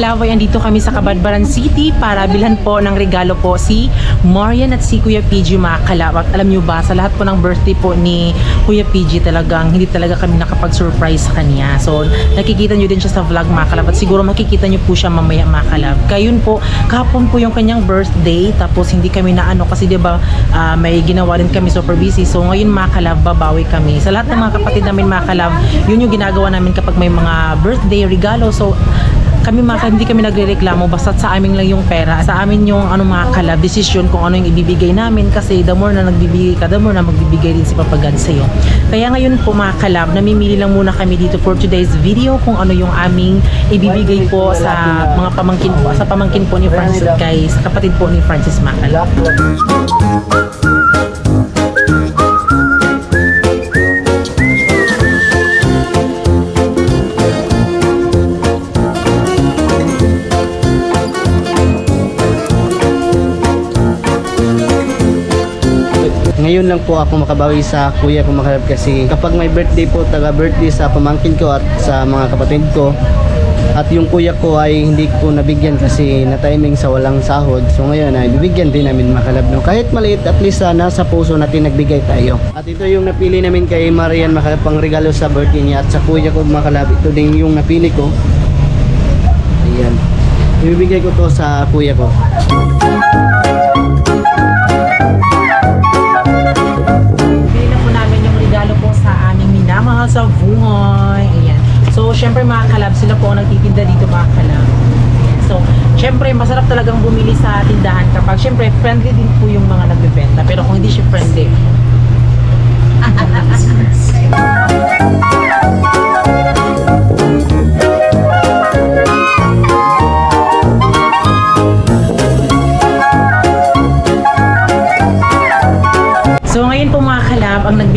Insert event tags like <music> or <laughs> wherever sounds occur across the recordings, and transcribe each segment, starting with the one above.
kalab ay andito kami sa Kabadbaran City para bilhan po ng regalo po si Marian at si Kuya PG mga kalab. At alam nyo ba, sa lahat po ng birthday po ni Kuya PG talagang hindi talaga kami nakapag-surprise sa kanya. So nakikita nyo din siya sa vlog mga kalab at siguro makikita nyo po siya mamaya mga kalab. Kayun po, kahapon po yung kanyang birthday tapos hindi kami na ano kasi 'di ba ah, may ginawa rin kami super busy. So ngayon mga kalab, babawi kami. Sa lahat ng mga kapatid namin mga kalab, yun yung ginagawa namin kapag may mga birthday regalo. So kami mga hindi kami nagrereklamo basta sa amin lang yung pera. Sa amin yung ano mga kalab, decision kung ano yung ibibigay namin kasi the more na nagbibigay ka, the more na magbibigay din si Papa God sa'yo. Kaya ngayon po mga kalab, namimili lang muna kami dito for today's video kung ano yung aming ibibigay po sa mga pamangkin po, sa pamangkin po ni Francis sa kapatid po ni Francis mga Ngayon lang po ako makabawi sa kuya ko makalab kasi kapag may birthday po, taga birthday sa pamangkin ko at sa mga kapatid ko at yung kuya ko ay hindi ko nabigyan kasi na timing sa walang sahod. So ngayon ay bibigyan din namin makalab no. Kahit maliit at least sana sa puso natin nagbigay tayo. At ito yung napili namin kay Marian makalab pang regalo sa birthday niya at sa kuya ko makalab. Ito din yung napili ko. Ayan. Ibibigay ko to sa kuya ko. Sa buhay. Ayan. So, syempre mga kalab, sila po ang nagtitinda dito mga kalab. Ayan. So, syempre masarap talagang bumili sa tindahan kapag syempre friendly din po yung mga nagbebenta. Pero kung hindi siya friendly, <laughs> So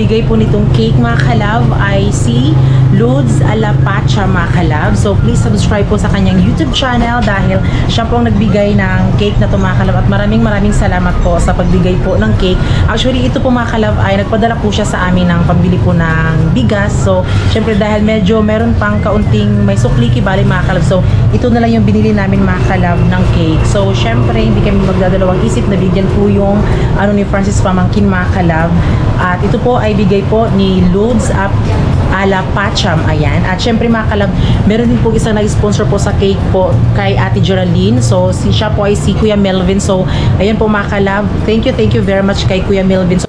nagbigay po nitong cake mga kalab ay si Lods Alapacha mga kalab. So please subscribe po sa kanyang YouTube channel dahil siya po ang nagbigay ng cake na to mga kalab at maraming maraming salamat po sa pagbigay po ng cake. Actually ito po mga kalab ay nagpadala po siya sa amin ng pambili po ng bigas. So syempre dahil medyo meron pang kaunting may sukliki bali mga kalab. So ito na lang yung binili namin mga kalab ng cake. So syempre hindi kami magdadalawang isip na bigyan po yung ano ni Francis Pamangkin mga kalab. At ito po ay bigay po ni Lods Up ala Pacham, ayan. At syempre mga kalab, meron din po isang nag-sponsor po sa cake po kay Ate Geraldine. So, si siya po ay si Kuya Melvin. So, ayan po mga kalab. Thank you, thank you very much kay Kuya Melvin. So,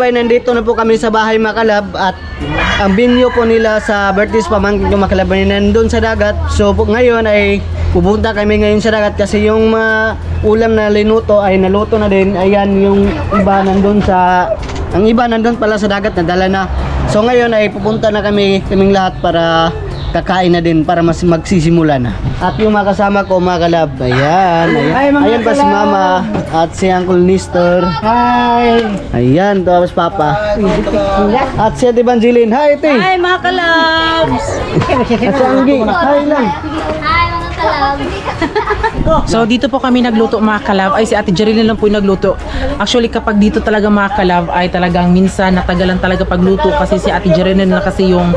ngayon mga kalab ay nandito na po kami sa bahay mga kalab at ang binyo po nila sa birthdays pamangkin ko mga kalab ay nandun sa dagat. So po, ngayon ay pupunta kami ngayon sa dagat kasi yung mga ulam na linuto ay naluto na din. Ayan yung iba nandun sa ang iba nandun pala sa dagat nadala na. So ngayon ay pupunta na kami kaming lahat para kakain na din para mas magsisimula na. At yung mga kasama ko mga kalab, ayan, ayan, ayan pa si mama at si Uncle Nestor. Hi! Ayan, tapos Papa. At si Ate Evangeline. Hi, Ate. Hi mga kalabs! At si Anggi. Hi lang. Hi, <laughs> So dito po kami nagluto mga kalab ay si Ate Jerilyn lang po yung nagluto. Actually kapag dito talaga mga kalab ay talagang minsan natagalan talaga pagluto kasi si Ate Jerilyn na kasi yung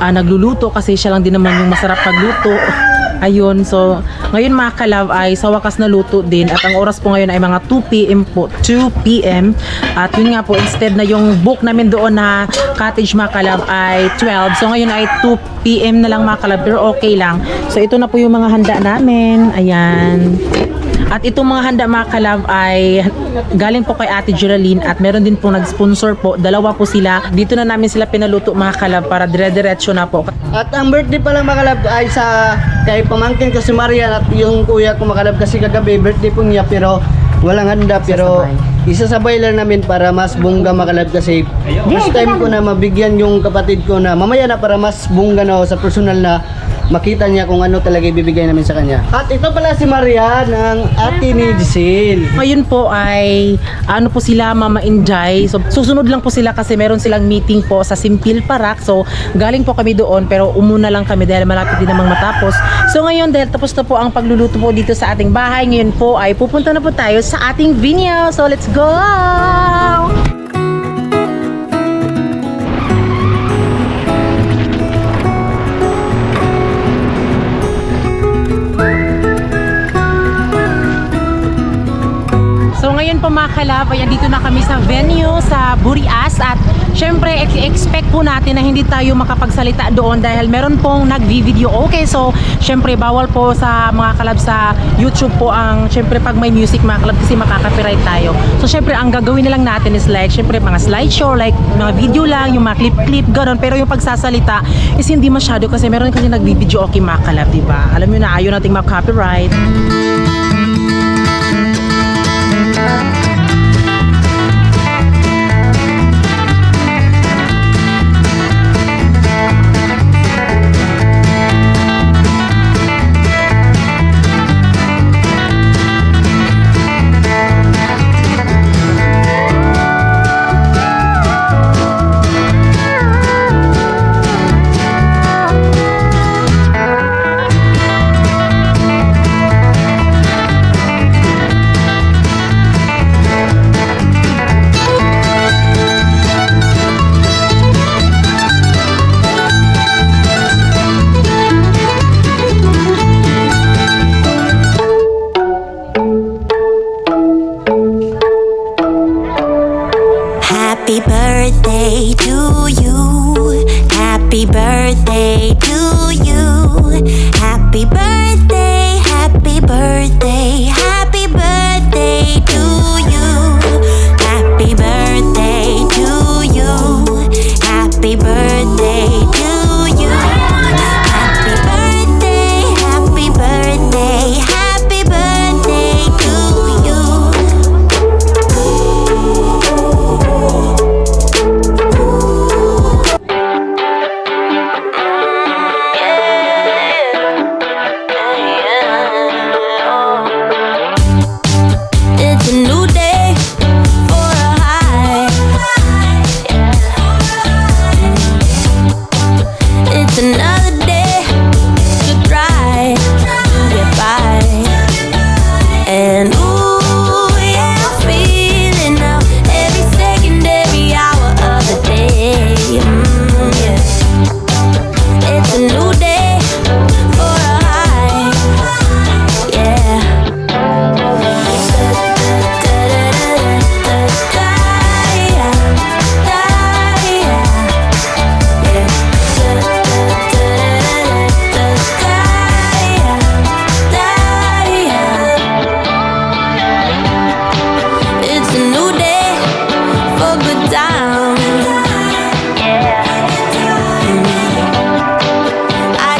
ah, nagluluto kasi siya lang din naman yung masarap pagluto. <laughs> Ayun, so ngayon mga kalab ay sa wakas na luto din at ang oras po ngayon ay mga 2 p.m. po, 2 p.m. At yun nga po, instead na yung book namin doon na cottage mga kalab ay 12. So ngayon ay 2 p.m. na lang mga kalab, pero okay lang. So ito na po yung mga handa namin. Ayan. At itong mga handa mga kalab ay galing po kay Ate Geraldine at meron din po nag-sponsor po. Dalawa po sila. Dito na namin sila pinaluto mga kalab para dire-diretso na po. At ang birthday pa lang makalab ay sa kay pamangkin ko si Marian at yung kuya ko makalab kasi kagabi birthday po niya pero walang handa pero isasabay lang namin para mas bongga makalab kasi first time ko na mabigyan yung kapatid ko na mamaya na para mas bongga na sa personal na makita niya kung ano talaga ibibigay namin sa kanya. At ito pala si Marian ang ate ni Giselle. Ngayon po ay ano po sila Mama Injay. So susunod lang po sila kasi meron silang meeting po sa Simpil Parak. So galing po kami doon pero umuna lang kami dahil malapit din namang matapos. So ngayon dahil tapos na po ang pagluluto po dito sa ating bahay, ngayon po ay pupunta na po tayo sa ating vineyard. So let's go! Po mga kalab, ayan dito na kami sa venue sa Burias at syempre ex- expect po natin na hindi tayo makapagsalita doon dahil meron pong nag-video okay so syempre bawal po sa mga kalab sa YouTube po ang syempre pag may music mga kalab kasi makaka-copyright tayo. So syempre ang gagawin na lang natin is like syempre mga slideshow like mga video lang, yung mga clip-clip gano'n pero yung pagsasalita is hindi masyado kasi meron kasi nag-video okay mga kalab, di ba? Alam niyo na ayaw nating mag-copyright. Happy birthday,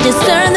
disturb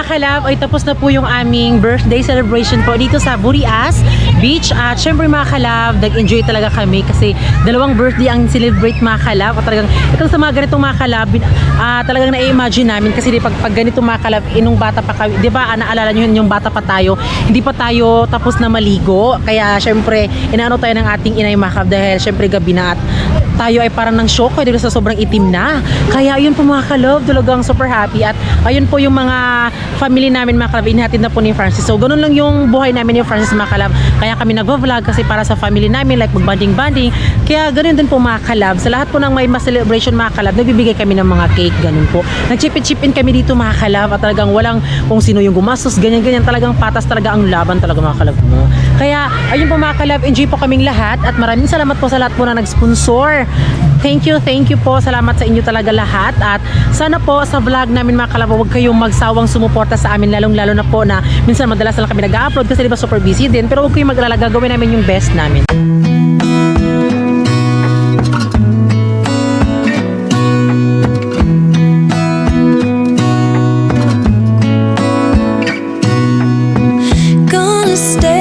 mga kalab, ay tapos na po yung aming birthday celebration po dito sa Burias Beach. At syempre mga kalab, nag-enjoy talaga kami kasi dalawang birthday ang celebrate mga kalab. At talagang, ito sa mga ganitong mga kalab, ah, talagang na-imagine namin kasi di pag, pag ganito mga kalab, inong bata pa kami, di ba, ah, naalala nyo yun, yung bata pa tayo, hindi pa tayo tapos na maligo. Kaya syempre, inaano tayo ng ating inay mga kalab dahil syempre gabi na at tayo ay parang nang shock dahil sa sobrang itim na. Kaya yun po mga kalab, talagang super happy. At ayun po yung mga family namin mga kalab, inhatid na po ni Francis. So ganun lang yung buhay namin ni Francis mga. Kaya kami nagva-vlog kasi para sa family namin, like magbanding-banding. Kaya ganun din po mga. Sa lahat po ng may celebration mga kalab, nagbibigay kami ng mga cake, ganun po. Nag-chip-chip in kami dito mga at talagang walang kung sino yung gumastos, ganyan-ganyan. Talagang patas talaga ang laban talaga mga kalab mo. Kaya ayun po mga enjoy po kaming lahat at maraming salamat po sa lahat po na nag-sponsor. Thank you, thank you po. Salamat sa inyo talaga lahat. At sana po sa vlog namin mga kalab, huwag kayong magsawang sumuporta sumusuporta sa amin lalong-lalo na po na minsan madalas lang kami nag-upload kasi di ba super busy din pero huwag kayong mag-alala gagawin namin yung best namin. Gonna stay